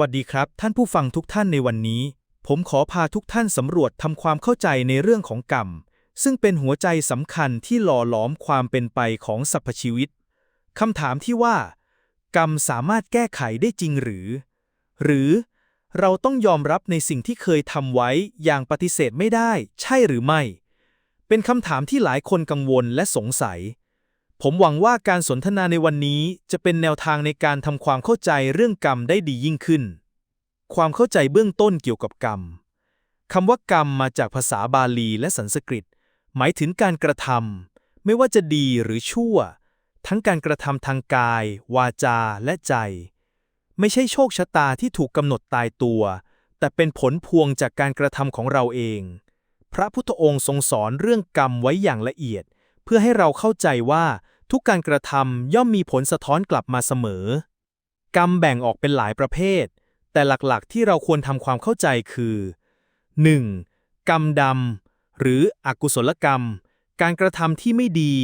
วัสดีครับ ท่านผู้ฟังทุกท่านในวันนี้ ผมขอพาทุกท่านสำรวจทำความเข้าใจในเรื่องของกรรม ซึ่งเป็นหัวใจสำคัญที่หล่อหลอมความเป็นไปของสรรพชีวิตคำถามที่ว่า กรรมสามารถแก้ไขได้จริงหรือ หรือ เราต้องยอมรับในสิ่งที่เคยทำไว้อย่างปฏิเสธไม่ได้ ใช่หรือไม่ เป็นคำถามที่หลายคนกังวลและสงสัย ผมหวังว่าการสนทนาในวันนี้จะเป็นแนวทางในการทำความเข้าใจเรื่องกรรมได้ดียิ่งขึ้น ความเข้าใจเบื้องต้นเกี่ยวกับกรรมคำว่ากรรมมาจากภาษาบาลีและสันสกฤต หมายถึงการกระทำไม่ว่าจะดีหรือชั่ว ทั้งการกระทำทางกาย วาจาและใจ ไม่ใช่โชคชะตาที่ถูกกำหนดตายตัว แต่เป็นผลพวงจากการกระทำของเราเอง พระพุทธองค์ทรงสอนเรื่องกรรมไว้อย่างละเอียด เพื่อให้เราเข้าใจว่าทุกการกระทำย่อมมีผลสะท้อนกลับมาเสมอ กรรมแบ่งออกเป็นหลายประเภท แต่หลักๆ ที่เราควรทำความเข้าใจคือ 1. กรรมดำหรืออกุศลกรรม การกระทำที่ไม่ดี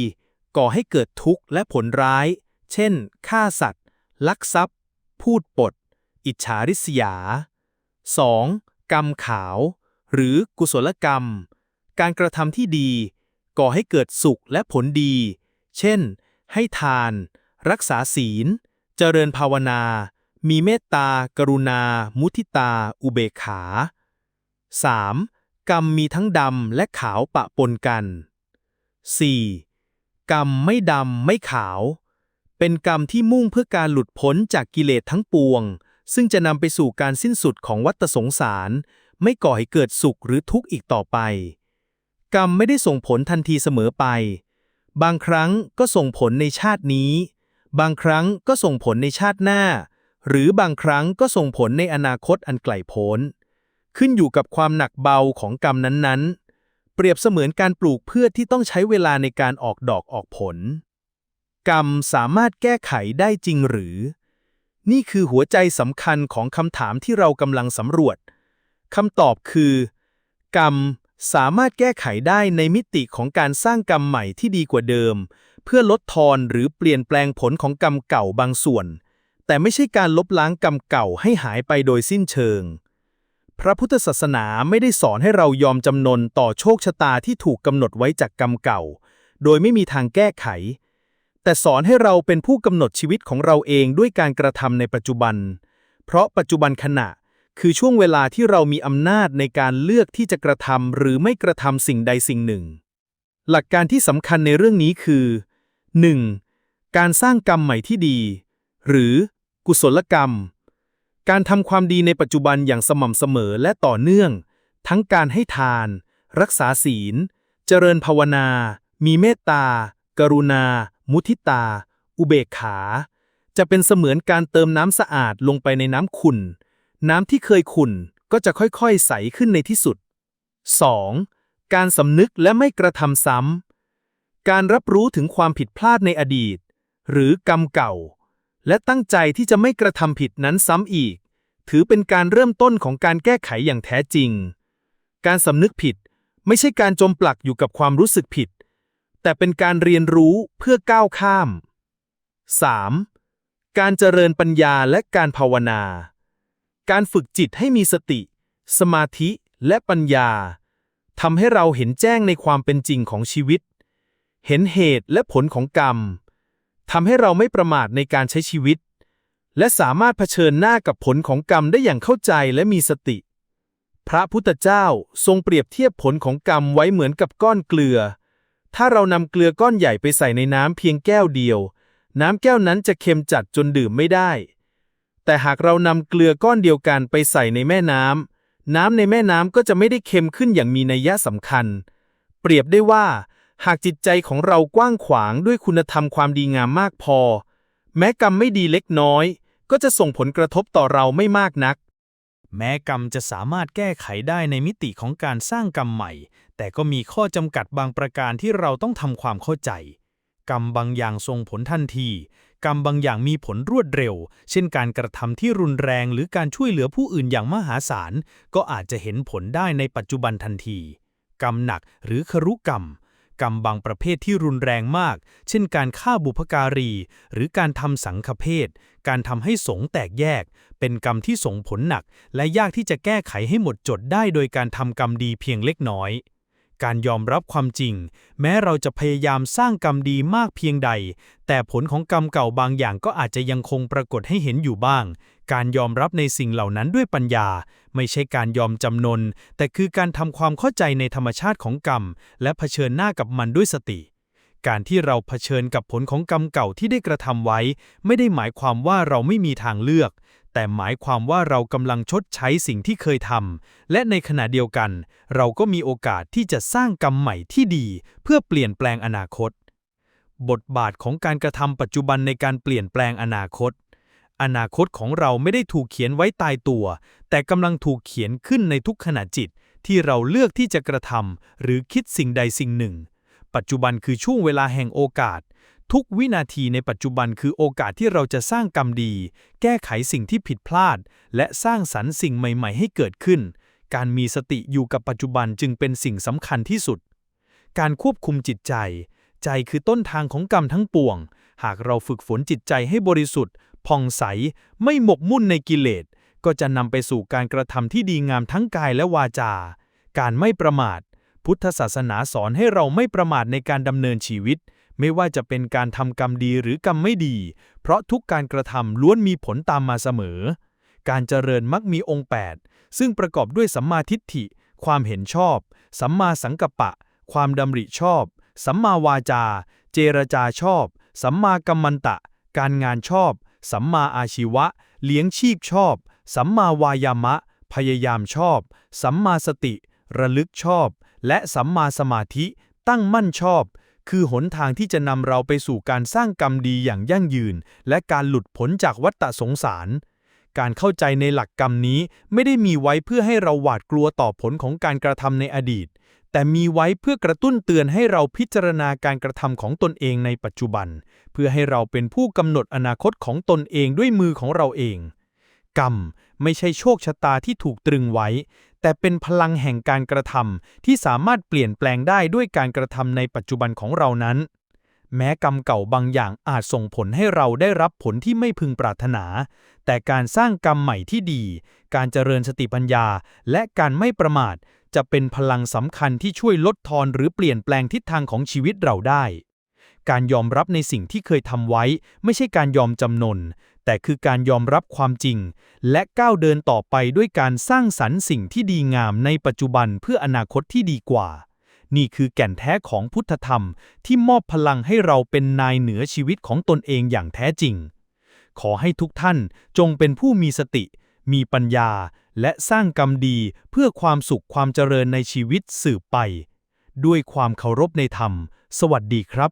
ก่อให้เกิดทุกข์และผลร้าย เช่น ฆ่าสัตว์ ลักทรัพย์ พูดปด อิจฉาริษยา 2. กรรมขาว หรือกุศลกรรม การกระทำที่ดี ก่อให้เกิดสุขและผลดี เช่น ให้ทาน รักษาศีล เจริญภาวนา มีเมตตา กรุณา มุทิตา อุเบกขา 3. กรรมมีทั้งดำและขาวปะปนกัน 4. กรรมไม่ดำไม่ขาว เป็นกรรมที่มุ่งเพื่อการหลุดพ้นจากกิเลสทั้งปวง ซึ่งจะนำไปสู่การสิ้นสุดของวัฏสงสาร ไม่ก่อให้เกิดสุขหรือทุกข์อีกต่อไป กรรมไม่ได้ส่งผลทันทีเสมอไป บางครั้งก็ส่งผลในชาตินี้ บางครั้งก็ส่งผลในชาติหน้า หรือบางครั้งก็ส่งผลในอนาคตอันไกลโพ้น ขึ้นอยู่กับความหนักเบาของกรรมนั้นๆ เปรียบเสมือนการปลูกพืชที่ต้องใช้เวลาในการออกดอกออกผล กรรมสามารถแก้ไขได้จริงหรือ นี่คือหัวใจสำคัญของคำถามที่เรากำลังสำรวจคำตอบคือ กรรม สามารถแก้ไขได้ในมิติของการสร้างกรรมใหม่ที่ดีกว่าเดิม เพื่อลดทอนหรือเปลี่ยนแปลงผลของกรรมเก่าบางส่วน แต่ไม่ใช่การลบล้างกรรมเก่าให้หายไปโดยสิ้นเชิง พระพุทธศาสนาไม่ได้สอนให้เรายอมจำนนต่อโชคชะตาที่ถูกกำหนดไว้จากกรรมเก่า โดยไม่มีทางแก้ไข แต่สอนให้เราเป็นผู้กำหนดชีวิตของเราเองด้วยการกระทำในปัจจุบัน เพราะปัจจุบันขณะ คือช่วงเวลาที่เรามีอำนาจในการเลือกที่จะกระทำหรือไม่กระทำสิ่งใดสิ่งหนึ่ง หลักการที่สำคัญในเรื่องนี้คือ 1. การสร้างกรรมใหม่ที่ดี หรือกุศลกรรม การทำความดีในปัจจุบันอย่างสม่ำเสมอและต่อเนื่อง ทั้งการให้ทาน รักษาศีล เจริญภาวนา มีเมตตา กรุณา มุทิตา อุเบกขา จะเป็นเสมือนการเติมน้ำสะอาดลงไปในน้ำขุ่น น้ำที่เคยขุ่นก็จะค่อยๆ ใสขึ้นในที่สุด 2. การสำนึกและไม่กระทำซ้ำ การรับรู้ถึงความผิดพลาดในอดีต หรือกรรมเก่า และตั้งใจที่จะไม่กระทำผิดนั้นซ้ำอีก ถือเป็นการเริ่มต้นของการแก้ไขอย่างแท้จริง การสำนึกผิดไม่ใช่การจมปลักอยู่กับความรู้สึกผิด แต่เป็นการเรียนรู้เพื่อก้าวข้าม 3. การเจริญปัญญาและการภาวนา การฝึกจิตให้มีสติ สมาธิและปัญญาทำให้เราเห็นแจ้งในความเป็นจริงของชีวิต เห็นเหตุและผลของกรรมทำให้เราไม่ประมาทในการใช้ชีวิต และสามารถเผชิญหน้ากับผลของกรรมได้อย่างเข้าใจและมีสติ พระพุทธเจ้าทรงเปรียบเทียบผลของกรรมไว้เหมือนกับก้อนเกลือ ถ้าเรานำเกลือก้อนใหญ่ไปใส่ในน้ำเพียงแก้วเดียว น้ำแก้วนั้นจะเค็มจัดจนดื่มไม่ได้ แต่หากเรานำเกลือก้อนเดียวกันไปใส่ในแม่น้ำน้ำในแม่น้ำก็จะไม่ได้เค็มขึ้นอย่างมีนัยยะสำคัญ เปรียบได้ว่า หากจิตใจของเรากว้างขวางด้วยคุณธรรมความดีงามมากพอ แม้กรรมไม่ดีเล็กน้อย ก็จะส่งผลกระทบต่อเราไม่มากนัก แม้กรรมจะสามารถแก้ไขได้ในมิติของการสร้างกรรมใหม่ แต่ก็มีข้อจำกัดบางประการที่เราต้องทำความเข้าใจ กรรมบางอย่างส่งผลทันที กรรมบางอย่างมีผลรวดเร็ว เช่นการกระทำที่รุนแรงหรือการช่วยเหลือผู้อื่นอย่างมหาศาล ก็อาจจะเห็นผลได้ในปัจจุบันทันที กรรมหนักหรือครุกรรม กรรมบางประเภทที่รุนแรงมาก เช่นการฆ่าบุพการี หรือการทำสังฆเพศการทำให้สงแตกแยก เป็นกรรมที่ส่งผลหนัก และยากที่จะแก้ไขให้หมดจดได้โดยการทำกรรมดีเพียงเล็กน้อย การยอมรับความจริง แม้เราจะพยายามสร้างกรรมดีมากเพียงใด แต่ผลของกรรมเก่าบางอย่างก็อาจจะยังคงปรากฏให้เห็นอยู่บ้าง การยอมรับในสิ่งเหล่านั้นด้วยปัญญา ไม่ใช่การยอมจำนน แต่คือการทำความเข้าใจในธรรมชาติของกรรม และเผชิญหน้ากับมันด้วยสติการที่เราเผชิญกับผลของกรรมเก่าที่ได้กระทำไว้ ไม่ได้หมายความว่าเราไม่มีทางเลือก แต่หมายความว่าเรากำลังชดใช้สิ่งที่เคยทำ และในขณะเดียวกัน เราก็มีโอกาสที่จะสร้างกรรมใหม่ที่ดี เพื่อเปลี่ยนแปลงอนาคต บทบาทของการกระทำปัจจุบันในการเปลี่ยนแปลงอนาคต อนาคตของเราไม่ได้ถูกเขียนไว้ตายตัว แต่กำลังถูกเขียนขึ้นในทุกขณะจิต ที่เราเลือกที่จะกระทำหรือคิดสิ่งใดสิ่งหนึ่ง ปัจจุบันคือช่วงเวลาแห่งโอกาส ทุกวินาทีในปัจจุบันคือโอกาสที่เราจะสร้างกรรมดี แก้ไขสิ่งที่ผิดพลาด และสร้างสรรค์สิ่งใหม่ๆ ให้เกิดขึ้น การมีสติอยู่กับปัจจุบันจึงเป็นสิ่งสำคัญที่สุด การควบคุมจิตใจ ใจคือต้นทางของกรรมทั้งปวง หากเราฝึกฝนจิตใจให้บริสุทธิ์ผ่องใส ไม่หมกมุ่นในกิเลส ก็จะนำไปสู่การกระทำที่ดีงามทั้งกายและวาจา การไม่ประมาท พุทธศาสนาสอนให้เราไม่ประมาทในการดำเนินชีวิต ไม่ว่าจะเป็นการทำกรรมดีหรือกรรมไม่ดี เพราะทุกการกระทำล้วนมีผลตามมาเสมอ การเจริญมักมีองค์ 8 ซึ่งประกอบด้วยสัมมาทิฏฐิ ความเห็นชอบ สัมมาสังกัปปะ ความดำริชอบ สัมมาวาจา เจรจาชอบ สัมมากัมมันตะ การงานชอบ สัมมาอาชีวะ เลี้ยงชีพชอบ สัมมาวายามะ พยายามชอบ สัมมาสติ ระลึกชอบ และสัมมาสมาธิ ตั้งมั่นชอบ คือหนทางที่จะนำเราไปสู่การสร้างกรรมดีอย่างยั่งยืน และการหลุดพ้นจากวัฏฏะสงสาร การเข้าใจในหลักกรรมนี้ไม่ได้มีไว้เพื่อให้เราหวาดกลัวต่อผลของการกระทำในอดีต แต่มีไว้เพื่อกระตุ้นเตือนให้เราพิจารณาการกระทำของตนเองในปัจจุบัน เพื่อให้เราเป็นผู้กำหนดอนาคตของตนเองด้วยมือของเราเอง กรรมไม่ใช่โชคชะตาที่ถูกตรึงไว้ แต่เป็นพลังแห่งการกระทำที่สามารถเปลี่ยนแปลงได้ด้วยการกระทำในปัจจุบันของเรานั้น แม้กรรมเก่าบางอย่างอาจส่งผลให้เราได้รับผลที่ไม่พึงปรารถนา แต่การสร้างกรรมใหม่ที่ดี การเจริญสติปัญญา และการไม่ประมาท จะเป็นพลังสำคัญที่ช่วยลดทอนหรือเปลี่ยนแปลงทิศทางของชีวิตเราได้การยอมรับในสิ่งที่เคยทำไว้ ไม่ใช่การยอมจำนน แต่คือการยอมรับความจริง และก้าวเดินต่อไปด้วยการสร้างสรรค์สิ่งที่ดีงามในปัจจุบันเพื่ออนาคตที่ดีกว่า นี่คือแก่นแท้ของพุทธธรรมที่มอบพลังให้เราเป็นนายเหนือชีวิตของตนเองอย่างแท้จริง ขอให้ทุกท่านจงเป็นผู้มีสติ มีปัญญา และสร้างกรรมดีเพื่อความสุขความเจริญในชีวิตสืบไป ด้วยความเคารพในธรรม สวัสดีครับ